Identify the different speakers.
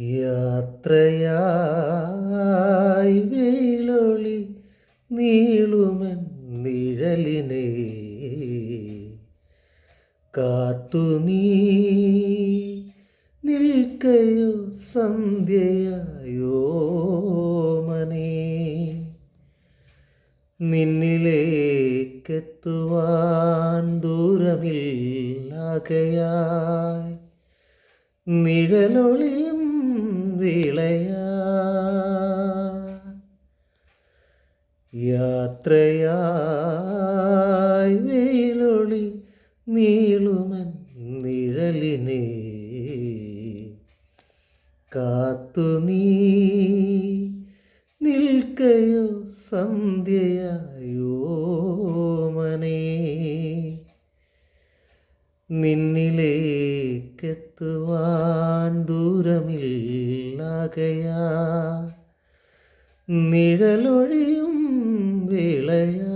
Speaker 1: യാത്രയായി വെയിലൊളി നീളുമൻ നിഴലിനെ. കാത്തു നീ നിൽക്കയോ സന്ധ്യയായോ മനേ. നിന്നിലേക്കെത്തുവാൻ ദൂരമില്ലാകയായി നിഴലൊളിയും വിളയാ. യാത്രയായി വെയിലൊളി നീളുമൻ നിഴലിനെ. കാത്തു നീ നിൽക്കയോ സന്ധ്യയായോ മനെ. നിന്നിലേക്കെത്തുവാൻ ദൂരമില്ലാകയാ നിഴലൊഴിയും വിളയാ.